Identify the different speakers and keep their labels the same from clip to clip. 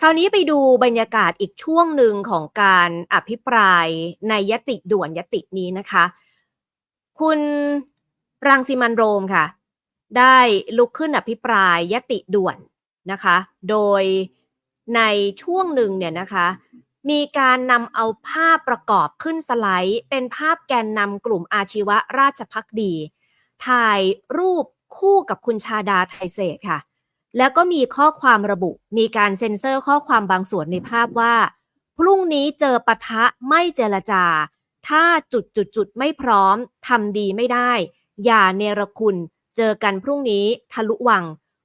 Speaker 1: คราวนี้ไปดูบรรยากาศอีกช่วงหนึ่งของการอภิปรายในยติด่วนยตินี้นะคะ คุณรังสิมันโรมค่ะ ได้ลุกขึ้นอภิปรายยติด่วนนะคะ โดยในช่วงหนึ่งเนี่ยนะคะ มีการนำเอาภาพประกอบขึ้นสไลด์ เป็นภาพแกนนำกลุ่มอาชีวะราชพักดี ถ่ายรูปคู่กับคุณชาดาไทยเศษค่ะ แล้วก็มีข้อความระบุ มีการเซ็นเซอร์ข้อความบางส่วนในภาพว่า พรุ่งนี้เจอปะทะไม่เจรจา ถ้าจุดจุดจุดไม่พร้อมทำดีไม่ได้ อย่าเนรคุณ เจอกันพรุ่งนี้ทะลุวัง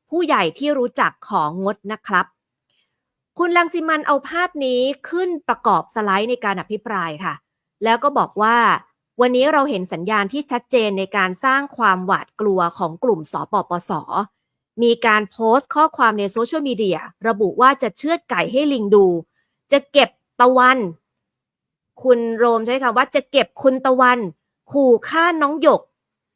Speaker 1: ผู้ใหญ่ที่รู้จักของงดนะครับ คุณลังสิมันเอาภาพนี้ขึ้นประกอบสไลด์ในการอภิปรายค่ะ แล้วก็บอกว่า วันนี้เราเห็นสัญญาณที่ชัดเจนในการสร้างความหวาดกลัวของกลุ่มสปปส มีการโพสต์ข้อความในโซเชียลมีเดียระบุว่าจะเชือดไก่ให้ลิงดู จะเก็บตะวัน คุณโรมใช้คำว่าจะเก็บคุณตะวัน ขู่ฆ่าน้องหยก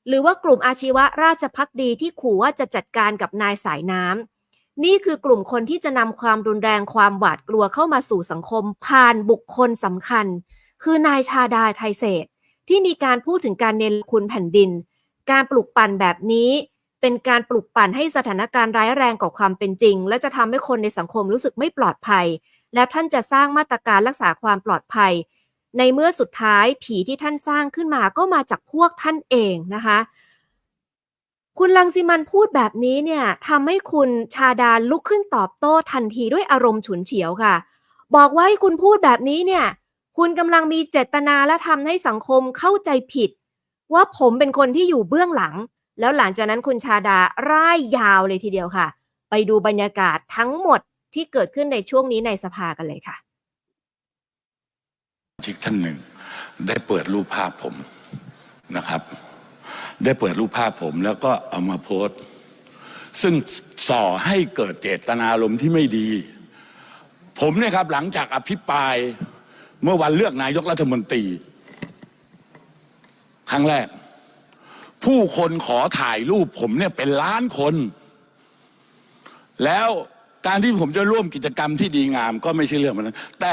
Speaker 1: หรือว่ากลุ่มอาชีวะราชพักดีที่ขู่ว่าจะจัดการกับนายสายน้ำนี่คือกลุ่มคนที่จะนำความรุนแรงความหวาดกลัวเข้ามาสู่สังคม ผ่านบุคคลสำคัญ คือนายชาดาไทยเศษที่มีการพูดถึงการเนรคุณแผ่นดิน การปลุกปั่นแบบนี้ เป็นการปลุกปั่นให้สถานการณ์ร้ายแรงกว่าความเป็นจริง และจะทำให้คนในสังคมรู้สึกไม่ปลอดภัย แล้วท่านจะสร้างมาตรการรักษาความปลอดภัย ในเมื่อสุดท้ายผีที่ท่านสร้างขึ้นมาก็มาจากพวกท่านเองนะคะ คุณลังสิมันพูดแบบนี้เนี่ยทำให้คุณชาดาลุกขึ้นตอบโต้ทันทีด้วยอารมณ์ฉุนเฉียวค่ะ บอกว่าให้คุณพูดแบบนี้เนี่ยคุณกำลังมีเจตนาและทำให้สังคมเข้าใจผิด ว่าผมเป็นคนที่อยู่เบื้องหลัง แล้วหลังจากนั้นคุณชาดาร่ายยาวเลยทีเดียวค่ะ ไปดูบรรยากาศทั้งหมดที่เกิดขึ้นในช่วงนี้ในสภากันเลยค่ะ
Speaker 2: ชิกท่านหนึ่ง ได้เปิดรูปภาพผมนะครับ ได้เปิดรูปภาพผมแล้วก็เอามาโพสต์ ซึ่งส่อให้เกิดเจตนารมณ์ที่ไม่ดี ผมเนี่ยครับหลังจากอภิปรายเมื่อวันเลือกนายกรัฐมนตรี ครั้งแรก ผู้คนขอถ่ายรูปผมเนี่ยเป็นล้านคน แล้วการที่ผมจะร่วมกิจกรรมที่ดีงามก็ไม่ใช่เรื่องมันนั้นแต่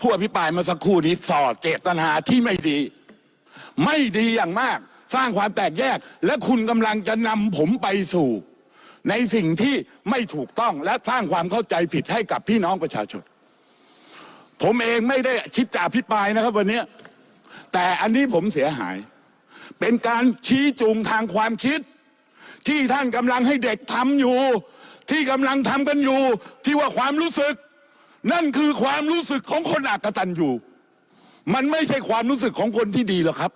Speaker 2: ผู้อภิปรายเมื่อสักครู่นี้ส่อเจตนาที่ไม่ดี ไม่ดีอย่างมาก สร้างความแตกแยก และคุณกำลังจะนำผมไปสู่ ในสิ่งที่ไม่ถูกต้องและสร้างความเข้าใจผิดให้กับพี่น้องประชาชน ผมเองไม่ได้คิดจะอภิปรายนะครับ วันนี้แต่อันนี้ผมเสียหาย เป็นการชี้จูงทางความคิด ที่ท่านกำลังให้เด็กทำอยู่ ที่กำลังทำกันอยู่ ที่ว่าความรู้สึก นั่นคือความรู้สึกของคนอักตันอยู่ มันไม่ใช่ความรู้สึกของคนที่ดีหรอกครับ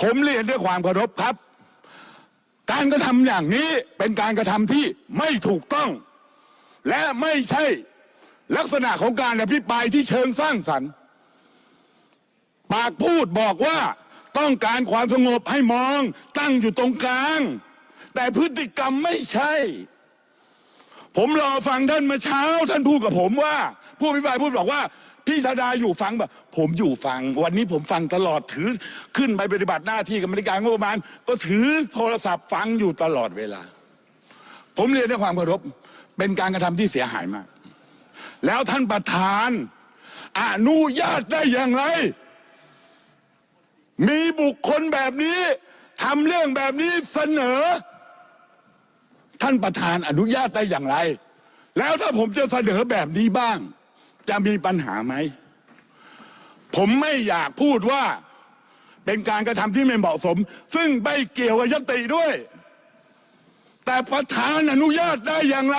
Speaker 2: ผมเรียนด้วยความเคารพครับ การกระทำอย่างนี้เป็นการกระทำที่ไม่ถูกต้อง และไม่ใช่ลักษณะของการอภิปรายที่เชิงสร้างสรรค์ ปากพูดบอกว่า ต้องการความสงบให้มองตั้งอยู่ตรงกลาง แต่พฤติกรรมไม่ใช่ ผมรอฟังท่านเมื่อเช้า ท่านพูดกับผมว่า ผู้อภิปรายพูดบอกว่า พี่ชาดาอยู่ฟังแบบ ผมอยู่ฟัง วันนี้ผมฟังตลอดถือขึ้นไปปฏิบัติหน้าที่กรรมการงบประมาณ ก็ถือโทรศัพท์ฟังอยู่ตลอดเวลา ผมเรียนด้วยความเคารพเป็นการกระทำที่เสียหายมาก แล้วท่านประธานอนุญาตได้อย่างไร มีบุคคลแบบนี้ทำเรื่องแบบนี้เสนอ ท่านประธานอนุญาตได้อย่างไร แล้วถ้าผมจะเสนอแบบนี้บ้าง จะมีปัญหาไหม ผมไม่อยากพูดว่าเป็นการกระทำที่ไม่เหมาะสม ซึ่งไม่เกี่ยวกับยติด้วย แต่ประธานอนุญาตได้อย่างไร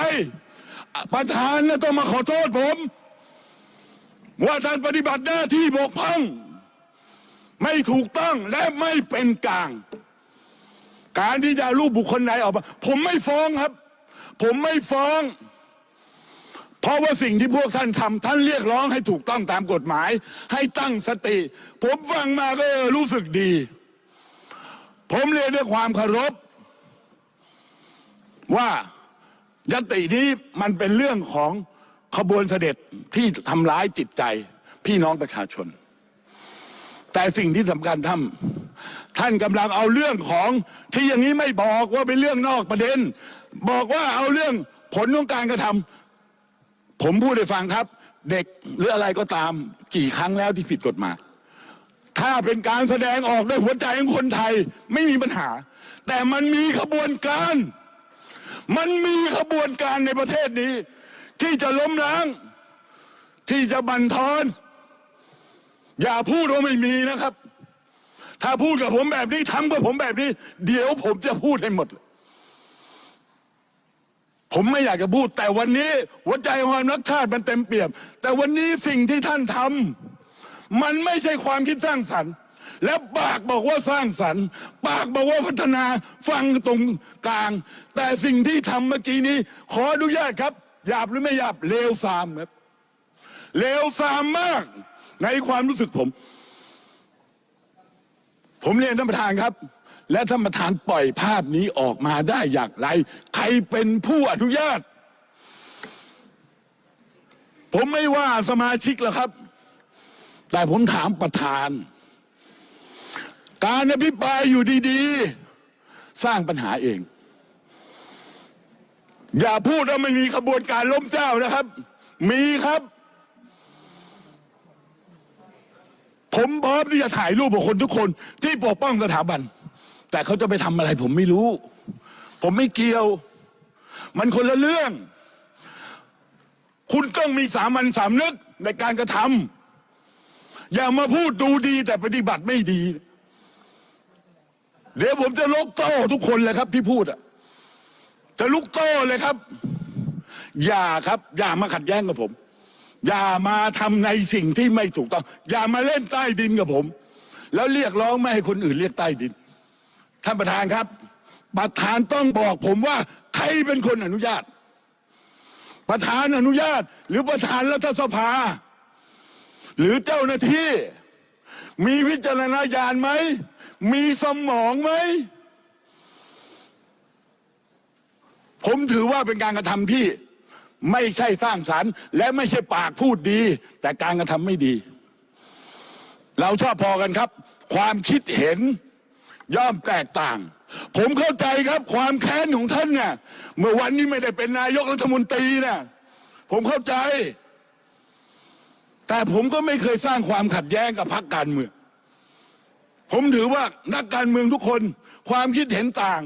Speaker 2: ประธานน่ะต้องมาขอโทษผม ว่าท่านปฏิบัติหน้าที่บกพร่อง ไม่ถูกต้องและไม่เป็นกลาง การที่จะเอารูปบุคคลไหนออกมาผมไม่ฟ้องครับ ผมไม่ฟ้อง เพราะว่าสิ่งที่พวกท่านทำท่านเรียกร้องให้ถูกต้องตามกฎหมาย ให้ตั้งสติ ผมฟังมาก็รู้สึกดี ผมเรียนด้วยความเคารพว่ายตินี้มันเป็นเรื่องของขบวนเสด็จที่ทำร้ายจิตใจ พี่น้องประชาชน แต่สิ่งที่สำคัญท่านท่านกำลังเอาเรื่องของที่อย่างนี้ไม่บอกว่าเป็นเรื่องนอกประเด็น บอกว่าเอาเรื่องผลของการกระทำผมพูดให้ฟังครับ เด็กหรืออะไรก็ตามกี่ครั้งแล้วที่ผิดกฎหมายถ้าเป็นการแสดงออกด้วยหัวใจของคนไทยไม่มีปัญหา แต่มันมีขบวนการ มันมีขบวนการในประเทศนี้ ที่จะล้มล้าง ที่จะบั่นทอน อย่าพูดว่าไม่มีนะครับ ถ้าพูดกับผมแบบนี้ทำกับผมแบบนี้ เดี๋ยวผมจะพูดให้หมด ผมไม่อยากจะพูด แต่วันนี้หัวใจความรักชาติมันเต็มเปี่ยม แต่วันนี้สิ่งที่ท่านทำมันไม่ใช่ความคิดสร้างสรรค์ และปากบอกว่าสร้างสรรค์ ปากบอกว่าพัฒนาฟังตรงกลาง แต่สิ่งที่ทำเมื่อกี้นี้ ขออนุญาตครับหยาบหรือไม่หยาบเลวทรามครับเลวทรามมาก ในความรู้สึกผม ผมเรียนท่านประธานครับ และท่านประธานปล่อยภาพนี้ออกมาได้อย่างไร ใครเป็นผู้อนุญาต ผมไม่ว่าสมาชิกแล้วครับ แต่ผมถามประธาน การอภิปรายอยู่ดีๆ สร้างปัญหาเอง อย่าพูดว่าไม่มีขบวนการล้มเจ้านะครับ มีครับ ผมพร้อมที่จะถ่ายรูปกับคนทุกคนที่ปกป้องสถาบัน แต่เขาจะไปทำอะไร ผมไม่รู้ ผมไม่เกี่ยว มันคนละเรื่อง คุณต้องมีสามัญสำนึกในการกระทำอย่ามาพูดดูดีแต่ปฏิบัติไม่ดี เดี๋ยวผมจะลกโต้ทุกคนเลยครับ ที่พูดอะจะลุกโต้เลยครับ อย่าครับ อย่ามาขัดแย้งกับผม อย่ามาทำในสิ่งที่ไม่ถูกต้อง อย่ามาเล่นใต้ดินกับผม แล้วเรียกร้องไม่ให้คนอื่นเรียกใต้ดิน ท่านประธานครับ ประธานต้องบอกผมว่า ใครเป็นคนอนุญาต ประธานอนุญาต หรือประธานรัฐสภา หรือเจ้าหน้าที่ มีวิจารณญาณไหม มีสมองไหม ผมถือว่าเป็นการกระทำที่ ไม่ใช่สร้างสรรค์ และไม่ใช่ปากพูดดี แต่การกระทำไม่ดี เราชอบพอกันครับ ความคิดเห็นย่อมแตกต่าง ผมเข้าใจครับความแค้นของท่านเนี่ยเมื่อวันนี้ไม่ได้เป็นนายกรัฐมนตรีนะผมเข้าใจ แต่ผมก็ไม่เคยสร้างความขัดแย้งกับพรรคการเมืองผมถือว่านักการเมืองทุกคน ความคิดเห็นต่าง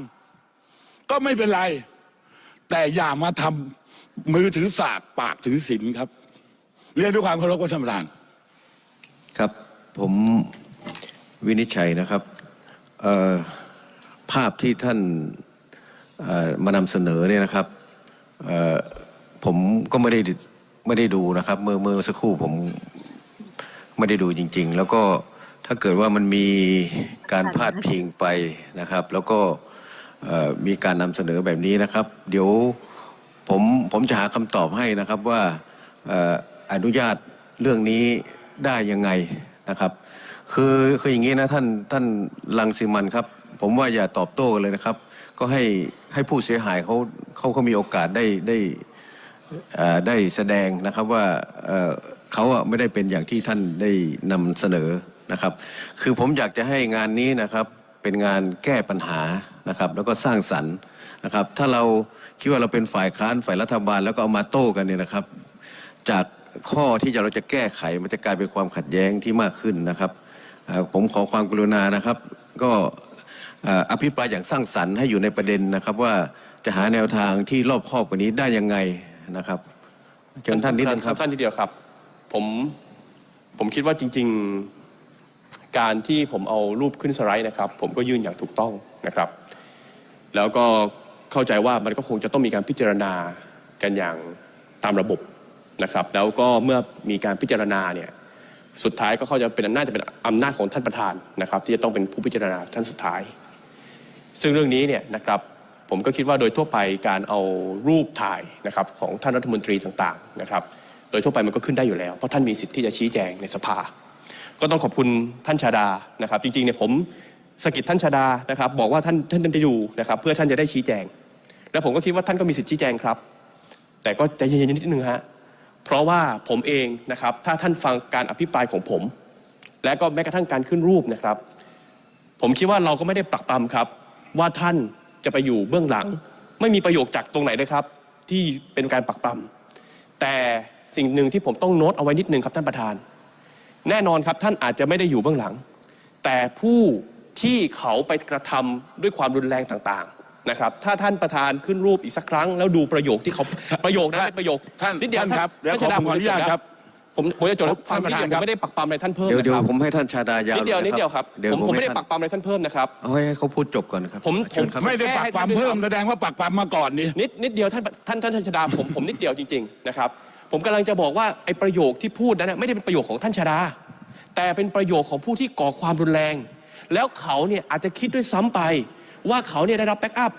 Speaker 2: ก็ไม่เป็นไร แต่อย่ามาทำ มือถือสากปากถือศีลครับ เรียนด้วยความเคารพกับท่านประธาน
Speaker 3: ครับผมวินิจฉัยนะครับภาพที่ท่านมานำเสนอเนี่ยนะครับผมก็ไม่ได้ไม่ได้ดูนะครับ เมื่อเมื่อสักครู่ผมไม่ได้ดูจริง ๆ แล้วก็ถ้าเกิดว่ามันมีการพาดพิงไปนะครับ แล้วก็มีการนำเสนอแบบนี้นะครับ เดี๋ยว ผมผมจะหาคำตอบให้นะครับว่าอนุญาตเรื่องนี้ได้ยังไงนะครับ คือคืออย่างนี้นะท่านท่านลังสิมันครับ ผมว่าอย่าตอบโต้เลยนะครับ ก็ให้ให้ผู้เสียหายเขาเขาเขามีโอกาสได้ได้ได้แสดงนะครับว่าเขาไม่ได้เป็นอย่างที่ท่านได้นำเสนอนะครับ คือผมอยากจะให้งานนี้นะครับเป็นงานแก้ปัญหานะครับ แล้วก็สร้างสรรค์ นะครับ ถ้าเราคิดว่าเราเป็นฝ่ายค้านฝ่ายรัฐบาลแล้วก็เอามาโต้กันเนี่ยนะครับ จากข้อที่เราจะแก้ไขมันจะกลายเป็นความขัดแย้งที่มากขึ้นนะครับผมขอความกรุณานะครับ ก็อภิปรายอย่างสร้างสรรค์ให้อยู่ในประเด็นนะครับ ว่าจะหาแนวทางที่รอบครอบกว่านี้ได้ยังไงนะครับเชิญท่านนิดนึงครับ
Speaker 4: สั้นทีเดียวครับ ผมผมคิดว่าจริง ๆการที่ผมเอารูปขึ้นสไลด์นะครับ ผมก็ยื่นอย่างถูกต้องนะครับ แล้วก็ เข้าใจว่ามันก็คงจะต้องมีการพิจารณากันอย่างตามระบบนะครับ แล้วก็เมื่อมีการพิจารณาเนี่ยสุดท้ายก็เขาใจะเป็นน่าจะเป็นอำนาจของท่านประธานนะครับ ที่จะต้องเป็นผู้พิจารณาท่านสุดท้าย ซึ่งเรื่องนี้เนี่ยนะครับผมก็คิดว่าโดยทั่วไปการเอารูปถ่ายนะครับของท่านรัฐมนตรีต่างๆนะครับ โดยทั่วไปมันก็ขึ้นได้อยู่แล้ว เพราะท่านมีสิทธิ์ที่จะชี้แจงในสภา ก็ต้องขอบคุณท่านชาดานะครับ จริงๆเนี่ยผม สกิดท่านชาดานะครับบอกว่าท่านท่านจะอยู่นะครับเพื่อท่านจะได้ชี้แจง แล้วผมก็คิดว่าท่านก็มีสิทธิ์ชี้แจงครับ แต่ก็ใจเย็นๆนิดนึงฮะเพราะว่าผมเองนะครับถ้าท่านฟังการอภิปรายของผม และก็แม้กระทั่งการขึ้นรูปนะครับ ผมคิดว่าเราก็ไม่ได้ปรักปรำครับ ว่าท่านจะไปอยู่เบื้องหลัง ไม่มีประโยคจากตรงไหนเลยครับ ที่เป็นการปรักปรำแต่สิ่งหนึ่งที่ผมต้องโน้ตเอาไว้นิดนึงครับท่านประธาน แน่นอนครับท่านอาจจะไม่ได้อยู่เบื้องหลัง แต่ผู้ ที่เขาไปกระทำด้วยความรุนแรงต่างๆนะครับ ถ้าท่านประธานขึ้นรูปอีกสักครั้ง แล้วดูประโยคที่เขาประโยคนั้นเป็นประโยค
Speaker 2: ท่าน
Speaker 4: นิดเดียว
Speaker 2: ท่านครับเดี๋ยว
Speaker 4: ท่านชาดา
Speaker 2: ขอผมขออนุญาต
Speaker 4: จะจแล้ว
Speaker 2: ครับ
Speaker 4: ผมผมจะจบแล้ว
Speaker 2: ท่านประธาน
Speaker 4: ฟัง
Speaker 2: ครับ
Speaker 4: ผมไม่ได้ปักปามอะไรท่านเพิ่ม
Speaker 3: เดี๋ยว
Speaker 4: นะ
Speaker 3: เดี๋ยว
Speaker 4: ครับ
Speaker 3: ผมให้ท่านชาดายาว
Speaker 4: นิดเดียว
Speaker 3: ล
Speaker 4: นิดเดียวครับ
Speaker 3: เดี๋ยว
Speaker 4: ผมผมไม่ได้
Speaker 3: ให้
Speaker 4: ปักปามอะไรท่านเพิ่มนะครับ
Speaker 3: เอาให้เขาพูดจบก่อนนะครับ
Speaker 4: ผม
Speaker 3: เชิญครับ
Speaker 4: ผม
Speaker 2: ไม่ได้ปักปั๊มเพิ่มแสดงว่าปักปั๊มมาก่อนนี่
Speaker 4: นิดนิดเดียวท่านท่านท่านท่านชดาผมผมนิดเดียวจริงๆนะครับผมกำลังจะบอกว่าไอ้ประโยคที่พูดนั้นนะไม่ได้เป็นประโยคของท่านชดา แต่เป็นประโยคของผู้ที่ก่อความรุนแรง แล้วเขาเนี่ยอาจจะคิดด้วยซ้ำไป ว่าเขาเนี่ยได้รับแบ็กอัพ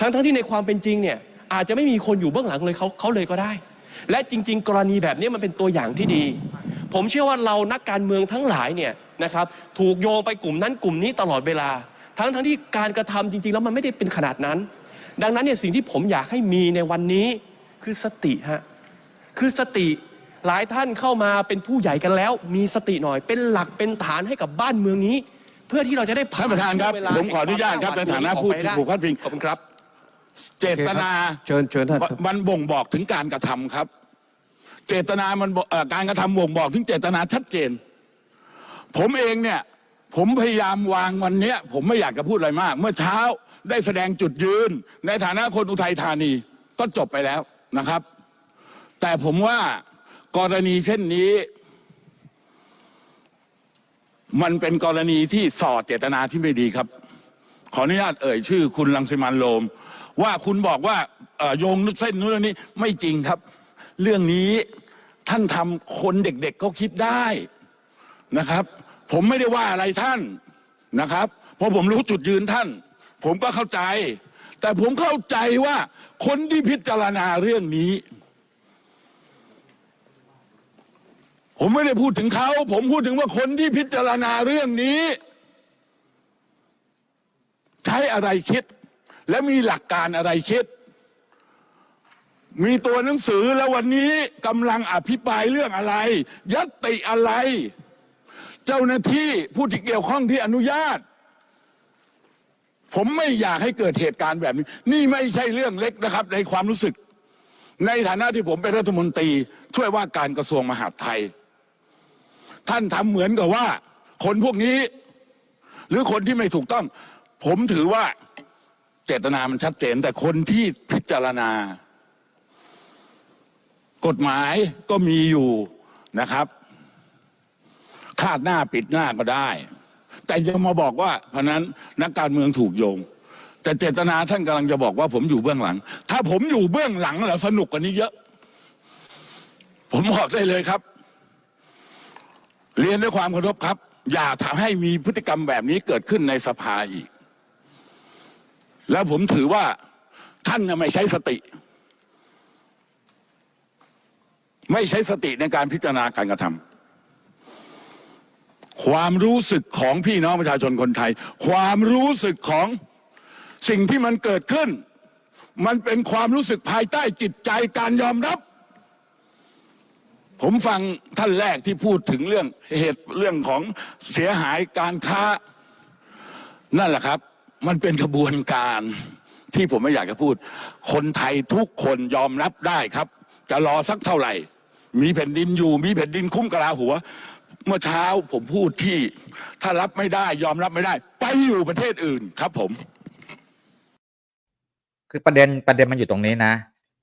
Speaker 4: ทั้งทั้งที่ในความเป็นจริงเนี่ยอาจจะไม่มีคนอยู่เบื้องหลังเลยเขาเขาเลยก็ได้ และจริง ๆ กรณีแบบนี้มันเป็นตัวอย่างที่ดี ผมเชื่อว่าเรานักการเมืองทั้งหลายเนี่ยนะครับถูกโยงไปกลุ่มนั้นกลุ่มนี้ตลอดเวลา ทั้งทั้งที่การกระทำจริง ๆ แล้วมันไม่ได้เป็นขนาดนั้น ดังนั้นเนี่ยสิ่งที่ผมอยากให้มีในวันนี้คือสติฮะคือสติหลายท่านเข้ามาเป็นผู้ใหญ่กันแล้ว มีสติหน่อยเป็นหลักเป็นฐานให้กับบ้านเมืองนี้ เพื่อที่เราจะได้ผ่
Speaker 2: ท่านประธานครับ
Speaker 4: ช่วงเวล
Speaker 2: ผมขออนุญาตครับในฐานะผู้ที่ถูกพาดพิง
Speaker 4: ขอบคุณครับ
Speaker 2: เจตนา
Speaker 3: เชิญเชิญท่านครับ
Speaker 2: มันบ่งบอกถึงการกระทำครับ เจตนามันบอกเอ่อการกระทำบ่งบอกถึงเจตนาชัดเจน ผมเองเนี่ย ผมพยายามวางวันเนี้ย ผมไม่อยากจะพูดอะไรมาก เมื่อเช้าได้แสดงจุดยืน ในฐานะคนอุทัยธานีก็จบไปแล้วนะครับ แต่ผมว่ากรณีเช่นนี้ มันเป็นกรณีที่ส่อเจตนาที่ไม่ดีครับ ขออนุญาตเอ่ยชื่อ คุณลังสิมันโรมว่าคุณบอกว่าโยงเส้นนู้นนี้ไม่จริงครับ เรื่องนี้ท่านทำคนเด็กๆเขาคิดได้นะครับ ผมไม่ได้ว่าอะไรท่านนะครับ เพราะผมรู้จุดยืนท่าน ผมก็เข้าใจ แต่ผมเข้าใจว่าคนที่พิจารณาเรื่องนี้ ผมไม่ได้พูดถึงเขา ผมพูดถึงว่าคนที่พิจารณาเรื่องนี้ ใช้อะไรคิด และมีหลักการอะไรคิด มีตัวหนังสือแล้ววันนี้กำลังอภิปรายเรื่องอะไรยตติอะไร เจ้าหน้าที่ผู้ที่เกี่ยวข้องที่อนุญาต ผมไม่อยากให้เกิดเหตุการณ์แบบนี้ นี่ไม่ใช่เรื่องเล็กนะครับ ในความรู้สึกในฐานะที่ผมเป็นรัฐมนตรี ช่วยว่าการกระทรวงมหาดไทย ท่านทำเหมือนกับว่า คนพวกนี้ หรือคนที่ไม่ถูกต้อง ผมถือว่าเจตนามันชัดเจน แต่คนที่พิจารณา กฎหมายก็มีอยู่นะครับคาดหน้าปิดหน้าก็ได้ แต่ยังมาบอกว่าเพราะนั้นนักการเมืองถูกโยง แต่เจตนาท่านกำลังจะบอกว่า ผมอยู่เบื้องหลัง ถ้าผมอยู่เบื้องหลังแล้วสนุกกว่านี้เยอะ ผมบอกได้เลยครับ เรียนด้วยความเคารพครับ อย่าทำให้มีพฤติกรรมแบบนี้เกิดขึ้นในสภาอีก แล้วผมถือว่าท่านไม่ใช้สติ ไม่ใช้สติในการพิจารณาการกระทำความรู้สึกของพี่น้องประชาชนคนไทย ความรู้สึกของสิ่งที่มันเกิดขึ้น มันเป็นความรู้สึกภายใต้จิตใจการยอมรับ ผมฟังท่านแรกที่พูดถึงเรื่องเหตุเรื่องของเสียหายการค้า นั่นแหละครับ มันเป็นกระบวนการที่ผมไม่อยากจะพูด คนไทยทุกคนยอมรับได้ครับ จะรอสักเท่าไหร่ มีแผ่นดินอยู่ มีแผ่นดินคุ้มกะลาหัว เมื่อเช้าผมพูดที่ ถ้ารับไม่ได้ ยอมรับไม่ได้ ไปอยู่ประเทศอื่นครับผม
Speaker 5: คือประเด็นประเด็นมันอยู่ตรงนี้นะ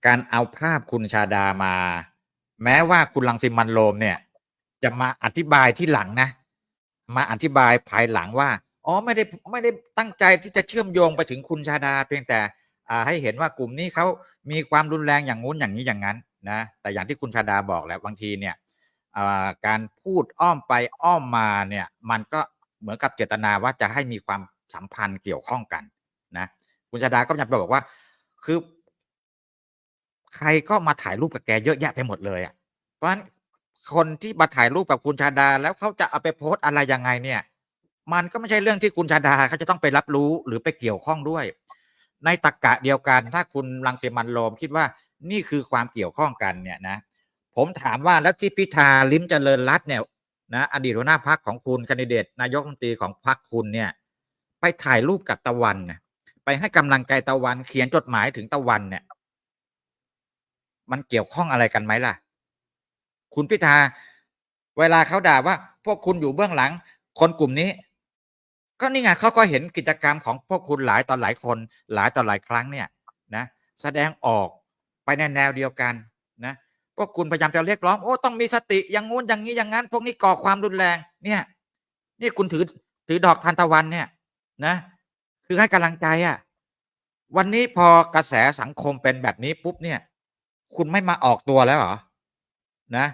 Speaker 5: การเอาภาพคุณชาดามา แม้ว่าคุณลังสิมันโรมเนี่ย จะมาอธิบายที่หลังนะ มาอธิบายภายหลังว่า อ๋อไม่ได้ไม่ได้ตั้งใจที่จะเชื่อมโยงไปถึงคุณชาดา เพียงแต่อ่าให้เห็นว่ากลุ่มนี้เขามีความรุนแรงอย่างงู้นอย่างนี้อย่างนั้นนะแต่อย่างที่คุณชาดาบอกแหละบางทีเนี่ยอ่าการพูดอ้อมไปอ้อมมาเนี่ยมันก็เหมือนกับเจตนาว่าจะให้มีความสัมพันธ์เกี่ยวข้องกันนะคุณชาดาก็พยายามจะบอกว่า คือ ใครก็มาถ่ายรูปกับแกเยอะแยะไปหมดเลยอะ เพราะฉะนั้นคนที่มาถ่ายรูปกับคุณชาดา แล้วเขาจะเอาไปโพสต์อะไรยังไงเนี่ย มันก็ไม่ใช่เรื่องที่คุณชาดาเขาจะต้องไปรับรู้หรือไปเกี่ยวข้องด้วย ในตรกกะเดียวกัน ถ้าคุณรังสิมันโรมคิดว่านี่คือความเกี่ยวข้องกันเนี่ยนะ ผมถามว่าแล้วที่พิธาลิ้มเจริญรัตเนี่ยนะอดีตหัวหน้าพักของคุณคนดิเดตนายกรัฐมนตรีของพรรคคุณเนี่ย ไปถ่ายรูปกับตะวัน ไปให้กำลังใจตะวันเขียนจดหมายถึงตะวันเนี่ย มันเกี่ยวข้องอะไรกันไหมล่ะ คุณพิธา เวลาเขาด่าว่า พวกคุณอยู่เบื้องหลัง คนกลุ่มนี้ ก็นี่ไงเขาก็เห็นกิจกรรมของพวกคุณหลายต่อหลายคน หลายต่อหลายครั้งเนี่ย นะ แสดงออกไปในแนวเดียวกันนะพวกคุณพยายามจะเรียกร้องโอ้ต้องมีสติอย่างงู้นอย่างนี้อย่างนั้น พวกนี้ก่อความรุนแรง เนี่ย นี่คุณถือถือดอกทานตะวันเนี่ย นะ คือให้กำลังใจอะ วันนี้พอกระแสสังคมเป็นแบบนี้ปุ๊บเนี่ย คุณไม่มาออกตัวแล้วเหรอนะ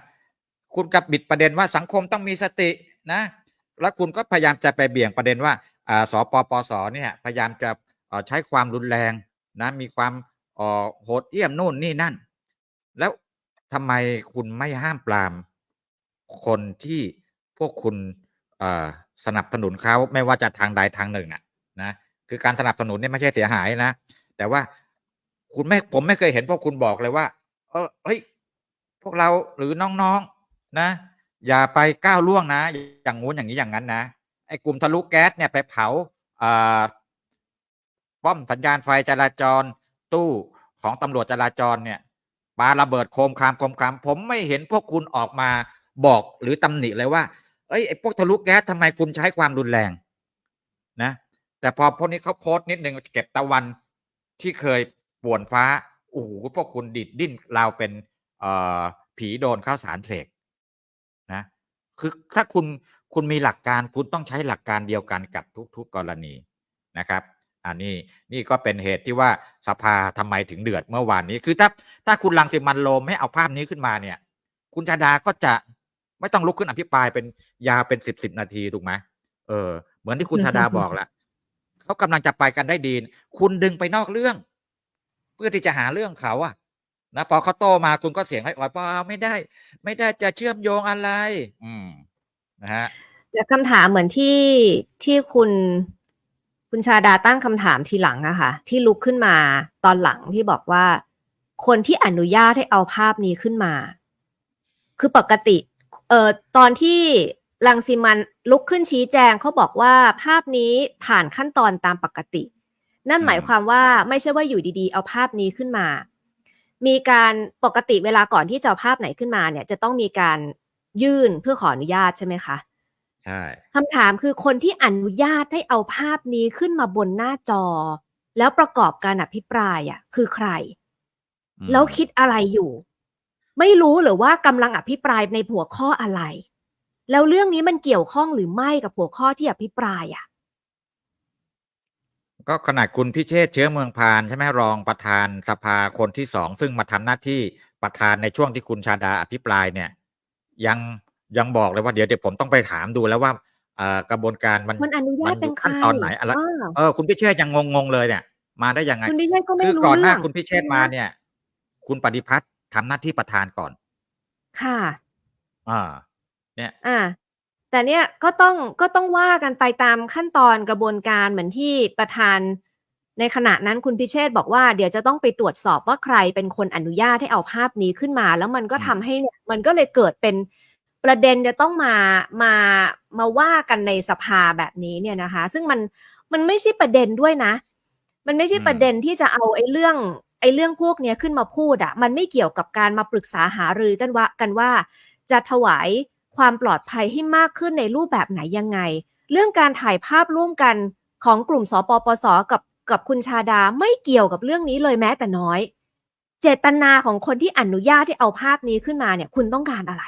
Speaker 5: คุณกับบิดประเด็นว่าสังคมต้องมีสตินะ แล้วคุณก็พยายามจะไปเบี่ยงประเด็นว่าอ่าสปปสเนี่ยพยายามจะใช้ความรุนแรงนะมีความโหดเหี้ยมนู่นนี่นั่น แล้วทำไมคุณไม่ห้ามปราม คนที่พวกคุณสนับสนุนเขาไม่ว่าจะทางใดทางหนึ่งอะนะคือการสนับสนุนเนี่ยไม่ใช่เสียหายนะ แต่ว่าคุณไม่ผมไม่เคยเห็นพวกคุณบอกเลยว่า เออเฮ้ยพวกเราหรือน้องๆนะอย่าไปก้าวล่วงนะ อย่างงู้นอย่างนี้อย่างนั้นนะไอ้กลุ่มทะลุแก๊สเนี่ยไปเผาอ่าป้อมสัญญาณไฟจราจรตู้ของตำรวจจราจรเนี่ยปาระเบิดโคมคามโคมคาม ผมไม่เห็นพวกคุณออกมาบอกหรือตำหนิเลยว่าเอ้ยไอ้พวกทะลุแก๊สทำไมคุณใช้ความรุนแรงนะ แต่พอพวกนี้เขาโพสต์นิดนึงเก็บตะวันที่เคยป่วนฟ้า โอ้โหพวกคุณดิดดิ้นราวเป็นเอ่อผีโดนข้าวสารเสกนะคือถ้าคุณคุณมีหลักการคุณต้องใช้หลักการเดียวกันกับทุก ๆกรณีนะครับอันนี้นี่ก็เป็นเหตุที่ว่าสภาทำไมถึงเดือดเมื่อวานนี้คือถ้าถ้าคุณรังสิมันโรมไม่เอาภาพนี้ขึ้นมาเนี่ย คุณชาดาก็จะไม่ต้องลุกขึ้นอภิปรายเป็นยาวเป็นสิบสิบนาทีถูกไหมเออ เหมือนที่คุณชาดาบอกแหละเขากำลังจะไปกันได้ดี คุณดึงไปนอกเรื่อง เพื่อที่จะหาเรื่องเขาอะนะพอเขาโตมาคุณก็เสียงให้อ่อยเปล่าไม่ได้ ไม่ได้จะเชื่อมโยงอะไร อืมนะฮะ
Speaker 1: แต่คำถามเหมือนที่ที่คุณคุณชาดาตั้งคำถามทีหลังอะค่ะ ที่ลุกขึ้นมาตอนหลังที่บอกว่า คนที่อนุญาตให้เอาภาพนี้ขึ้นมา คือปกติเอ่อตอนที่รังสิมันลุกขึ้นชี้แจงเขาบอกว่าภาพนี้ผ่านขั้นตอนตามปกติ นั่น
Speaker 5: อืม
Speaker 1: หมายความว่าไม่ใช่ว่าอยู่ดีๆ เอาภาพนี้ขึ้นมา มีการปกติเวลาก่อนที่จะเอาภาพไหนขึ้นมาเนี่ย จะต้องมีการยื่นเพื่อขออนุญาตใช่ไหมคะ
Speaker 5: ใช่
Speaker 1: คำถามคือคนที่อนุญาตให้เอาภาพนี้ขึ้นมาบนหน้าจอ แล้วประกอบการอภิปรายอะ คือใคร
Speaker 5: อืม
Speaker 1: แล้วคิดอะไรอยู่ ไม่รู้หรือว่ากำลังอภิปรายในหัวข้ออะไร แล้วเรื่องนี้มันเกี่ยวข้องหรือไม่กับหัวข้อที่อภิปรายอะ
Speaker 5: ก็ขนาดคุณพิเชษฐ์เชื้อเมืองพานใช่ไหมรองประธานสภาคนที่สองซึ่งมาทำหน้าที่ประธานในช่วงที่คุณชาดาอภิปรายเนี่ย ยังยังบอกเลยว่าเดี๋ยวเดี๋ยวผมต้องไปถามดูแล้วว่าเอ่อกระบวนการมัน
Speaker 1: คนอนุญาต
Speaker 5: มั
Speaker 1: เป็น
Speaker 5: ยู่
Speaker 1: ใคร
Speaker 5: ขั้นตอนไหนอะไร
Speaker 1: อ้าว
Speaker 5: เออคุณพิเชษฐ์ยังงงๆเลยเนี่ย มาได้ยังไง
Speaker 1: คุณพิเชษก็ไม่
Speaker 5: คือ
Speaker 1: รู้
Speaker 5: ก่อนหน้า
Speaker 1: เรื่อง
Speaker 5: คุณพิเชษฐ์มาเนี่ย คุณปฏิพัฒน์ทำหน้าที่ประธานก่อน
Speaker 1: ค่ะ
Speaker 5: อ่า เนี่ย
Speaker 1: อ่า แต่เนี่ยก็ต้องก็ต้องว่ากันไปตามขั้นตอนกระบวนการเหมือนที่ประธานในขณะนั้นคุณพิเชษบอกว่าเดี๋ยวจะต้องไปตรวจสอบว่าใครเป็นคนอนุญาตให้เอาภาพนี้ขึ้นมา แล้วมันก็
Speaker 5: อืม
Speaker 1: ทำให้เนี่ยมันก็เลยเกิดเป็นประเด็นจะต้องมามามาว่ากันในสภาแบบนี้เนี่ยนะคะ ซึ่งมันมันไม่ใช่ประเด็นด้วยนะ มันไม่ใช่ประเด็นที่จะเอาไอ้เรื่องไอ้เรื่องพวกเนี้ยขึ้นมาพูดอะมันไม่เกี่ยวกับการมาปรึกษาหารือกันว่ากันว่าจะถวาย ความปลอดภัยให้มากขึ้นในรูปแบบไหนยังไง เรื่องการถ่ายภาพร่วมกันของกลุ่มสปปสกับกับคุณชาดาไม่เกี่ยวกับเรื่องนี้เลยแม้แต่น้อย เจตนาของคนที่อนุญาตที่เอาภาพนี้ขึ้นมาเนี่ย คุณต้องการอะไร